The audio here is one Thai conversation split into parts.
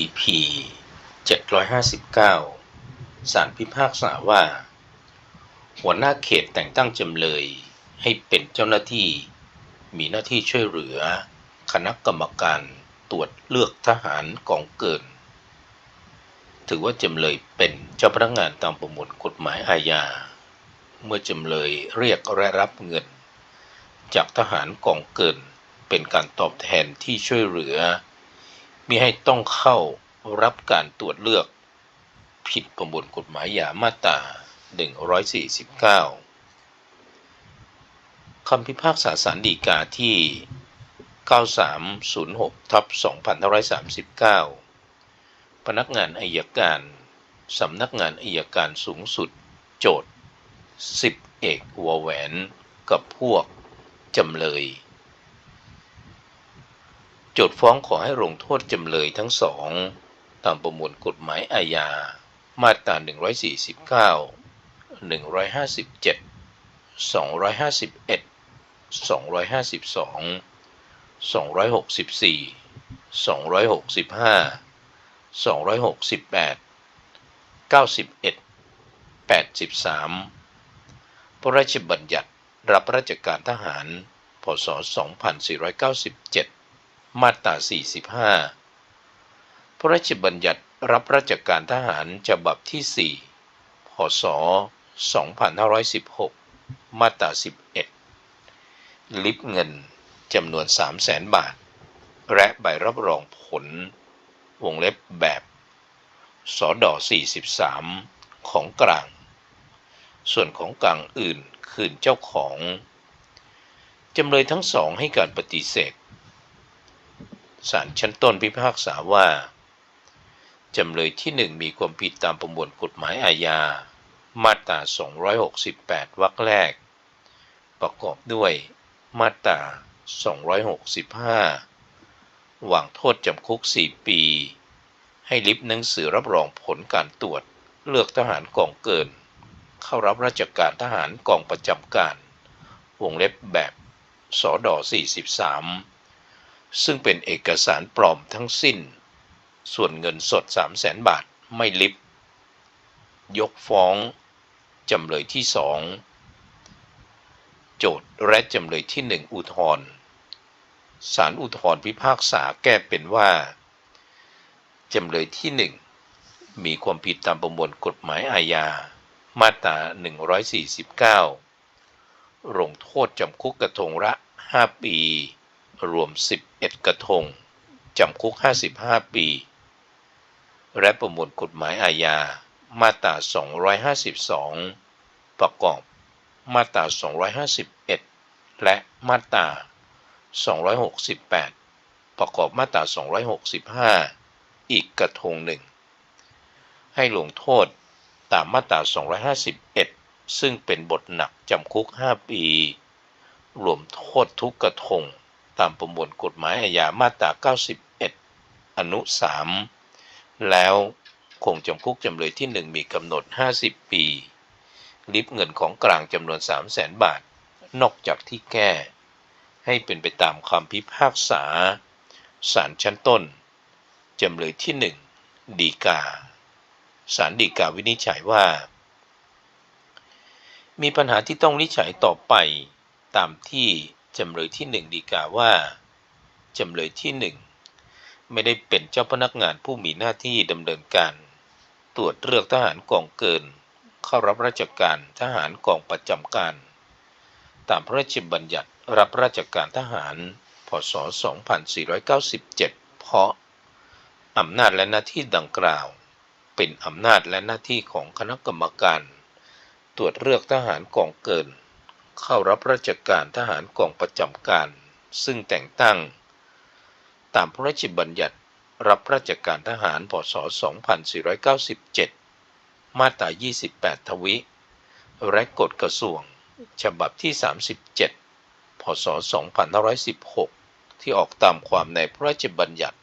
EP 759 สารพิพากษาว่า หัวหน้าเขตแต่งตั้งจำเลยให้เป็นเจ้าหน้าที่ มีหน้าที่ช่วยเหลือ คณะกรรมการตรวจเลือกทหารกองเกิน ถือว่าจำเลยเป็นเจ้าพนักงานตามประมวลกฎหมายอาญา เมื่อจำเลยเรียกและรับเงิน จากทหารกองเกินเป็นการตอบแทนที่ช่วยเหลือ มิให้ต้องเข้ารับการตรวจเลือก ผิดประมวลกฎหมายยามาตรา 149 คำพิพากษาสารดีกาที่ 9306ทับ2539 พนักงานอายการ สำนักงานอายการสูงสุด โจทย์10 เอกวแหวน กับพวกจำเลย โจทฟ้องขอให้ลงโทษจำเลยทั้งสอง ตามประมวลกฎหมายอาญา มาตรา 149 157 251 252 264 265 268 91 83 พระราชบัญญัติรับราชการทหาร พศ 2497 มาตรา45 พระราชบัญญัติรับราชการทหารฉบับที่ 4 พศ 2516 มาตรา 11 ลิบเงินจำนวน 300,000บาท และใบรับรองผล วงเล็บแบบ สดอ43 ของกลาง ส่วนของกลางอื่นคืนเจ้าของ จำเลยทั้งสองให้การปฏิเสธ ศาลชั้นต้นพิพากษาว่า จำเลยที่หนึ่งมีความผิดตามประมวลกฎหมายอาญา มาตรา 268 วรรคแรก ประกอบด้วยมาตรา 265 หว่างโทษจำคุก 4 ปี ให้ลิบหนังสือรับรองผลการตรวจเลือกทหารกองเกิน เข้ารับราชการทหารกองประจำการ วงเล็บแบบสอดอ43 ซึ่งเป็นเอกสารปลอมทั้งสิ้น ส่วนเงินสด 300,000บาทไม่ลิบ ยกฟ้อง จำเลยที่สอง โจทย์และจำเลยที่หนึ่งอุทธรณ์ศาลอุทธรณ์พิพากษาแก้เป็นว่า จำเลยที่หนึ่งมีความผิดตามประมวลกฎหมายอาญา มาตรา 149 ลงโทษจำคุกกระทงละ 5 ปี รวม 11 กระทง จำคุก 55 ปี และประมวลกฎหมายอาญา มาตรา 252 ประกอบ มาตรา 251 และมาตรา 268 ประกอบมาตรา 265 อีกกระทงหนึ่ง ให้ลงโทษตามมาตรา 251 ซึ่งเป็นบทหนักจำคุก 5 ปี รวมโทษทุกกระทง ตามประมวลกฎหมายอาญามาตรา 91 อนุ 3 แล้วคงจำคุกจำเลยที่ 1 มีกำหนด 50 ปี ลิบเงินของกลางจำนวน 300,000บาท นอกจากที่แก้ ให้เป็นไปตามคำพิพากษาศาลชั้นต้น จำเลยที่ 1 ดีกาศาลฎีกาวินิจฉัยว่า มีปัญหาที่ต้องวินิจฉัยต่อไปตามที่ จำเลยที่หนึ่งฎีกาว่า จำเลยที่หนึ่งไม่ได้เป็นเจ้าพนักงานผู้มีหน้าที่ดำเนินการ ตรวจเลือกทหารกองเกิน เข้ารับราชการทหารกองประจำการ ตามพระราชบัญญัติรับราชการทหาร พศ 2497 เพราะอำนาจและหน้าที่ดังกล่าว เป็นอำนาจและหน้าที่ของคณะกรรมการ ตรวจเลือกทหารกองเกิน เข้ารับราชการทหารกองประจำการ ซึ่งแต่งตั้ง ตามพระราชบัญญัติรับราชการทหาร พศ 2497 มาตรา 28 ทวิ และกฎกระทรวง ฉบับที่ 37 พศ 2516 ที่ออกตามความในพระราชบัญญัติ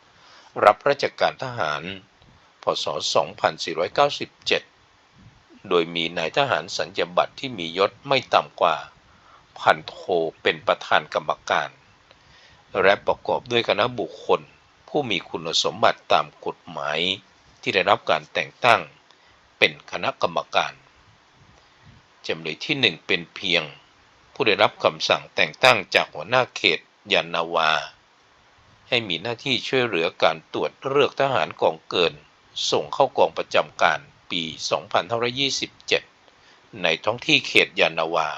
รับราชการทหาร พศ 2497 โดยมีนายทหารสัญญาบัตรที่มียศไม่ต่ำกว่า พันโทเป็นประธานกรรมการ และประกอบด้วยคณะบุคคล ผู้มีคุณสมบัติตามกฎหมายที่ได้รับการแต่งตั้งเป็นคณะกรรมการจำเลยที่หนึ่งเป็นเพียง ผู้ได้รับคำสั่งแต่งตั้งจากหัวหน้าเขตยานนาวา ให้มีหน้าที่ช่วยเหลือการตรวจเลือกทหารกองเกิน ส่งเข้ากองประจำการปี 2527 ในท้องที่เขตยานนาวา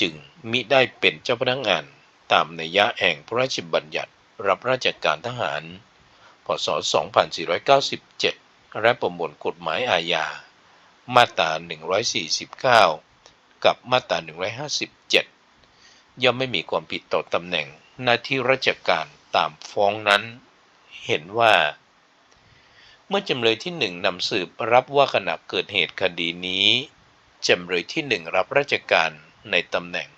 จึงมิได้เป็นเจ้าพนักงานตามนัยยะแห่งพระราชบัญญัติรับราชการทหาร พศ 2497 และประมวลกฎหมายอาญา มาตรา 149 กับมาตรา 157 ย่อมไม่มีความผิดต่อตำแหน่งหน้าที่ราชการตามฟ้องนั้น เห็นว่า เมื่อจำเลยที่หนึ่งนำสืบรับว่าขณะเกิดเหตุคดีนี้จำเลยที่หนึ่งรับราชการ ในตำแหน่ง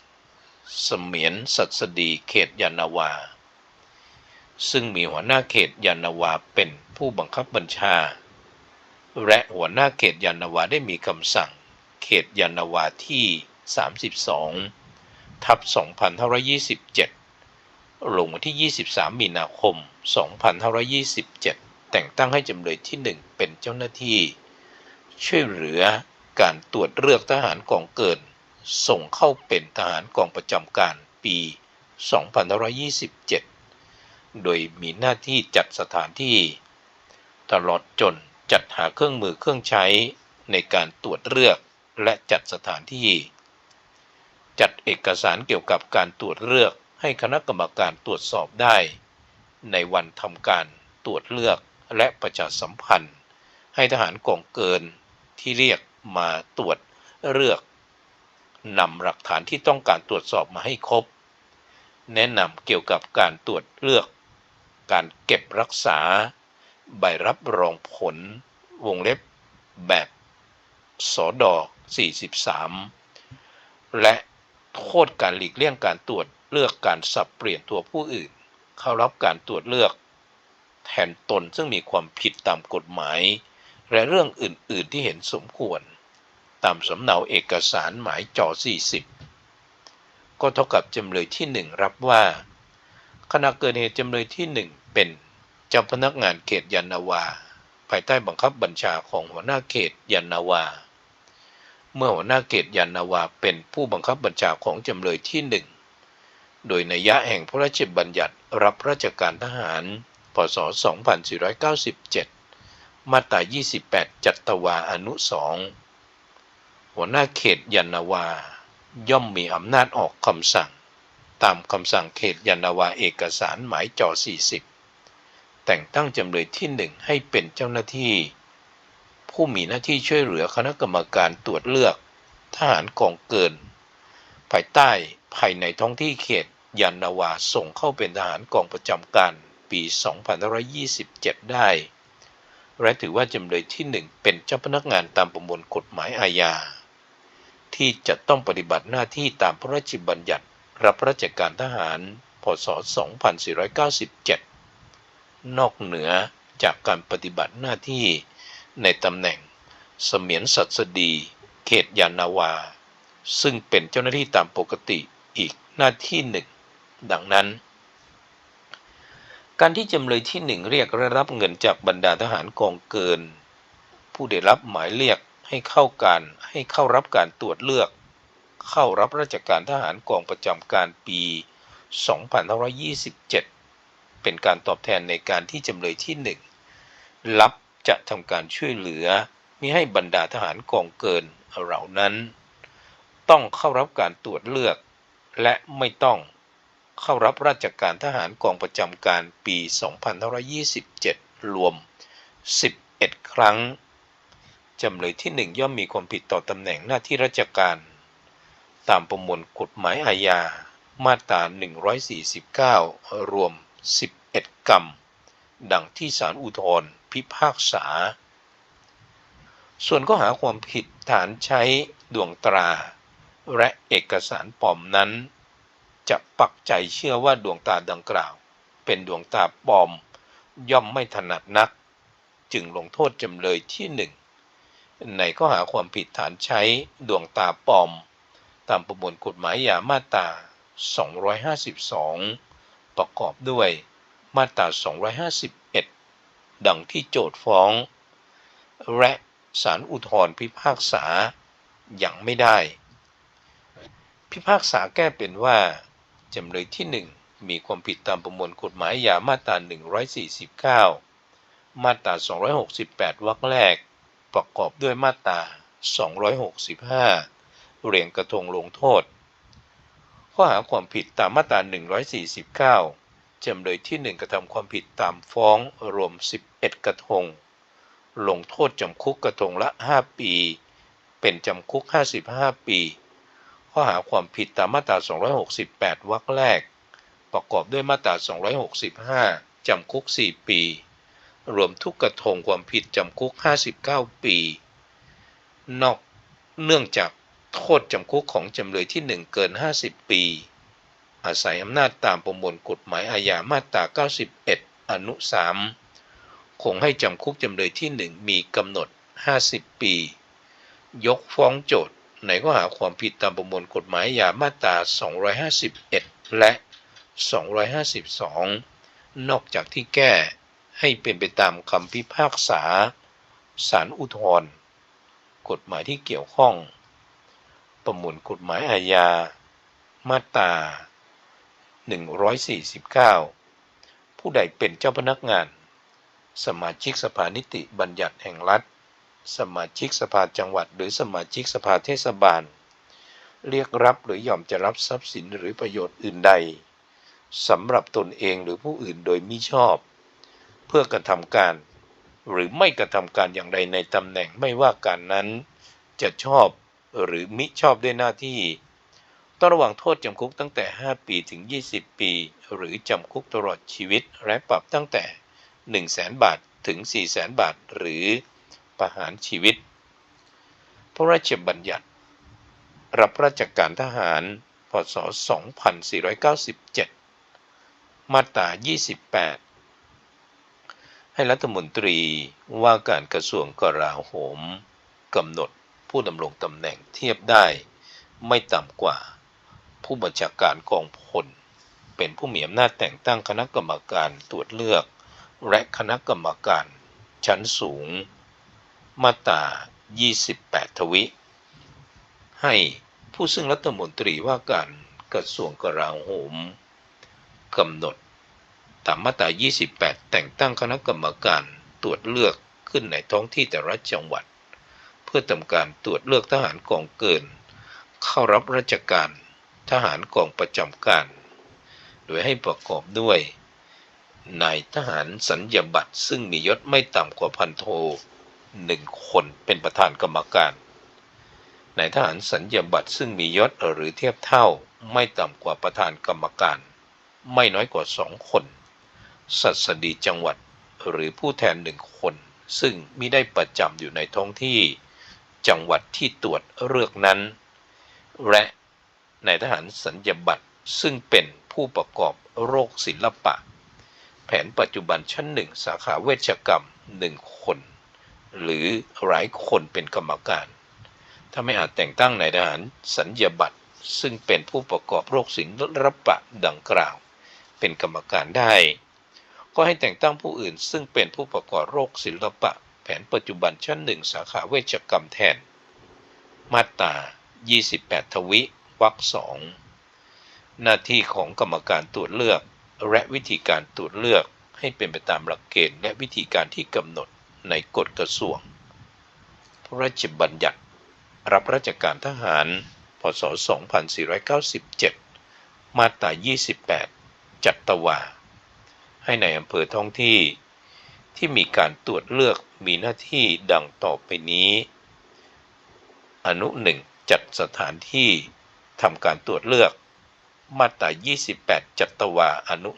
เสมียนสัสดีเขตยานาวา ซึ่งมีหัวหน้าเขตยานาวาเป็นผู้บังคับบัญชา และหัวหน้าเขตยานาวาได้มีคำสั่ง เขตยานนาวาที่ 32 ทับ 2527 ลงวันที่ 23 มีนาคม 2527 แต่งตั้งให้จำเลยที่ 1 เป็นเจ้าหน้าที่ ช่วยเหลือการตรวจเลือกทหารกองเกิน ส่งเข้าเป็นทหารกองประจำการปี 2527 โดยมีหน้าที่จัดสถานที่ ตลอดจนจัดหาเครื่องมือเครื่องใช้ในการตรวจเลือกและจัดสถานที่ จัดเอกสารเกี่ยวกับการตรวจเลือกให้คณะกรรมการตรวจสอบได้ ในวันทำการตรวจเลือกและประชาสัมพันธ์ ให้ทหารกองเกินที่เรียกมาตรวจเลือก นำหลักฐานที่ต้องการตรวจสอบมาให้ครบ แนะนำเกี่ยวกับการตรวจเลือก การเก็บรักษา ใบรับรองผล วงเล็บ แบบสอดอ43 และโทษการหลีกเลี่ยงการตรวจเลือกการสับเปลี่ยนตัวผู้อื่น เข้ารับการตรวจเลือก แทนตนซึ่งมีความผิดตามกฎหมาย และเรื่องอื่น ๆ ที่เห็นสมควร ตามสำเนาเอกสารหมายจอ 40 ก็เท่ากับจำเลยที่ 1 รับว่า ขณะเกิดเหตุจำเลยที่ 1 เป็นเจ้าพนักงานเขตยานนาวา ภายใต้บังคับบัญชาของหัวหน้าเขตยานนาวา เมื่อหัวหน้าเขตยานนาวาเป็นผู้บังคับบัญชาของจำเลยที่หนึ่งโดยนัยยะแห่งพระราชบัญญัติรับราชการทหาร พศ 2497 มาตรา 28 จัตวาอนุสอง หัวหน้าเขตยานนาวา ย่อมมีอำนาจออกคำสั่ง ตามคำสั่งเขตยานนาวาเอกสารหมายจอ 40 แต่งตั้งจำเลยที่หนึ่งให้เป็นเจ้าหน้าที่ ผู้มีหน้าที่ช่วยเหลือคณะกรรมการตรวจเลือกทหารกองเกิน ภายใต้ภายในท้องที่เขตยานนาวาส่งเข้าเป็นทหารกองประจำการปี 2527 ได้ และถือว่าจำเลยที่หนึ่งเป็นเจ้าพนักงานตามประมวลกฎหมายอาญา ที่จะต้องปฏิบัติหน้าที่ตามพระราชบัญญัติ รับราชการทหาร พศ 2497 นอกเหนือจากการปฏิบัติหน้าที่ในตำแหน่ง เสมียนสัสดี เขตยานนาวา ซึ่งเป็นเจ้าหน้าที่ตามปกติอีกหน้าที่หนึ่ง ดังนั้น การที่จำเลยที่หนึ่งเรียกและรับเงินจากบรรดาทหารกองเกิน ผู้ได้รับหมายเรียก ให้เข้าการให้เข้ารับการตรวจเลือก เข้ารับราชการทหารกองประจำการปี 2527 เป็นการตอบแทนในการที่จำเลยที่หนึ่งรับจะทำการช่วยเหลือมิให้บรรดาทหารกองเกินเหล่านั้น ต้องเข้ารับการตรวจเลือก และไม่ต้องเข้ารับราชการทหารกองประจำการปี 2527 รวม 11 ครั้ง จำเลยที่1ย่อมมีความผิดต่อตำแหน่งหน้าที่ราชการ ตามประมวลกฎหมายอาญา มาตรา 149 รวม 11 กรรม ดังที่ศาลอุทธรพิพากษา ส่วนข้อหาความผิดฐานใช้ดวงตรา และเอกสารปลอมนั้น จะปักใจเชื่อว่าดวงตาดังกล่าว เป็นดวงตาปลอม ย่อมไม่ถนัดนัก จึงลงโทษจำเลยที่หนึ่ง ในข้อหาความผิดฐานใช้ดวงตาปลอม ตามประมวลกฎหมายยามาตรา 252 ประกอบด้วยมาตรา 251 ดังที่โจทก์ฟ้อง และศาลอุทธรณ์พิพากษาอย่างไม่ได้ พิพากษาแก้เป็นว่า จำเลยที่ 1 มีความผิดตามประมวลกฎหมายอาญามาตรา 149 มาตรา 268 วรรคแรก ประกอบด้วยมาตรา 265 เรียงกระทงลงโทษ ข้อหาความผิดตามมาตรา 149 จำเลยที่ 1 กระทำความผิดตามฟ้องรวม 11 กระทง ลงโทษจำคุกกระทงละ 5 ปี เป็นจำคุก 55 ปี ข้อหาความผิดตามมาตรา 268 วรรคแรก ประกอบด้วยมาตรา 265 จำคุก 4 ปี รวมทุกกระทงความผิดจำคุก 59 ปี นอกเนื่องจากโทษจำคุกของจำเลยที่ 1 เกิน 50 ปี อาศัยอำนาจตามประมวลกฎหมายอาญามาตรา 91 อนุ 3 คงให้จำคุกจำเลยที่ 1 มีกำหนด 50 ปี ยกฟ้องโจทย์ในข้อหาความผิดตามประมวลกฎหมายอาญามาตรา 251 และ 252 นอกจากที่แก้ ให้เป็นไปตามคำพิพากษาศาลอุทธรณ์กฎหมายที่เกี่ยวข้อง ประมวลกฎหมายอาญา มาตรา 149 ผู้ใดเป็นเจ้าพนักงาน สมาชิกสภานิติบัญญัติแห่งรัฐ สมาชิกสภาจังหวัด หรือสมาชิกสภาเทศบาล เรียกรับหรือยอมจะรับทรัพย์สินหรือประโยชน์อื่นใดสำหรับตนเองหรือผู้อื่นโดยมิชอบ เพื่อกระทำการ หรือไม่กระทำการอย่างใดในตำแหน่งไม่ว่าการนั้น จะชอบหรือมิชอบด้วยหน้าที่ต้องระวังโทษจำคุกตั้งแต่ 5 ปีถึง 20 ปี หรือจำคุกตลอดชีวิต และปรับตั้งแต่ 1 0 0 0 0แบาทถึง 4 0 0แสนบาท หรือประหารชีวิต พระราชบัญญัติ รับราชการทหาร พศ 2497 มาตรา 28 ให้รัฐมนตรีว่าการกระทรวงกลาโหมกำหนดผู้ดำรงตำแหน่งเทียบได้ไม่ต่ำกว่า ผู้บัญชาการกองพล เป็นผู้มีอำนาจแต่งตั้งคณะกรรมการตรวจเลือก และคณะกรรมการชั้นสูง มาตรา 28 ทวิ ให้ผู้ซึ่งรัฐมนตรีว่าการกระทรวงกลาโหมกำหนด ตามมาตรา 28 แต่งตั้งคณะกรรมการตรวจเลือกขึ้นในท้องที่แต่ละจังหวัด เพื่อทำการตรวจเลือกทหารกองเกิน เข้ารับราชการทหารกองประจำการ โดยให้ประกอบด้วยนายทหารสัญญาบัตรซึ่งมียศไม่ต่ำกว่าพันโทหนึ่งคนเป็นประธานกรรมการนายทหารสัญญาบัตรซึ่งมียศหรือเทียบเท่าไม่ต่ำกว่าประธานกรรมการ ไม่น้อยกว่าสองคน สัสดีจังหวัดหรือผู้แทนหนึ่งคน ซึ่งมิได้ประจำอยู่ในท้องที่จังหวัดที่ตรวจเลือกนั้น และนายทหารสัญญาบัตรซึ่งเป็นผู้ประกอบโรคศิลปะ แผนปัจจุบันชั้นหนึ่งสาขาเวชกรรมหนึ่งคน หรือหลายคนเป็นกรรมการ ถ้าไม่อาจแต่งตั้งนายทหารสัญญาบัตรซึ่งเป็นผู้ประกอบโรคศิลปะดังกล่าว เป็นกรรมการได้ ก็ให้แต่งตั้งผู้อื่น ซึ่งเป็นผู้ประกอบโรคศิลปะ แผนปัจจุบันชั้นหนึ่งสาขาเวชกรรมแทน มาตรา 28 ทวิวรรคสองหน้าที่ของกรรมการตรวจเลือก และวิธีการตรวจเลือกให้เป็นไปตามหลักเกณฑ์และวิธีการที่กำหนดในกฎกระทรวง พระราชบัญญัติ รับราชการทหาร พศ 2497 มาตรา 28 จัตวา ให้ในอำเภอท้องที่ ที่มีการตรวจเลือกมีหน้าที่ดังต่อไปนี้ อนุหนึ่งจัดสถานที่ทำการตรวจเลือก มาตรา 28 จัตวาอนุ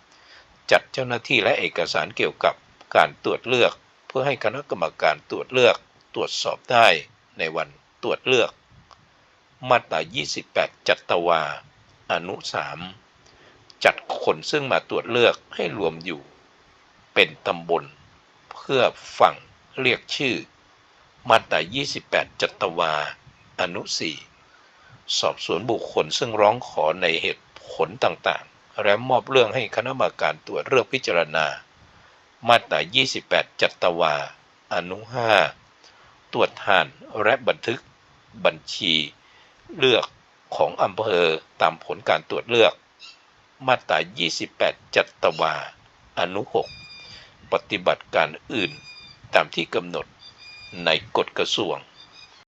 2จัดเจ้าหน้าที่และเอกสารเกี่ยวกับการตรวจเลือก เพื่อให้คณะกรรมการตรวจเลือกตรวจสอบได้ในวันตรวจเลือก มาตรา 28 จัตวา อนุ3 จัดคนซึ่งมาตรวจเลือกให้รวมอยู่ เป็นตำบล เพื่อฝั่งเรียกชื่อ มาตรา28 จัตวา อนุสีสอบสวนบุคคลซึ่งร้องขอในเหตุผลต่างๆ และมอบเรื่องให้คณะกรรมการตรวจเลือกพิจารณา มาตรา28 จัตวา อนุห้าตรวจทานและบันทึกบัญชี เลือกของอำเภอตามผลการตรวจเลือก มาตรา28 จัตวา อนุ 6 ปฏิบัติการอื่นตามที่กำหนดในกฎกระทรวง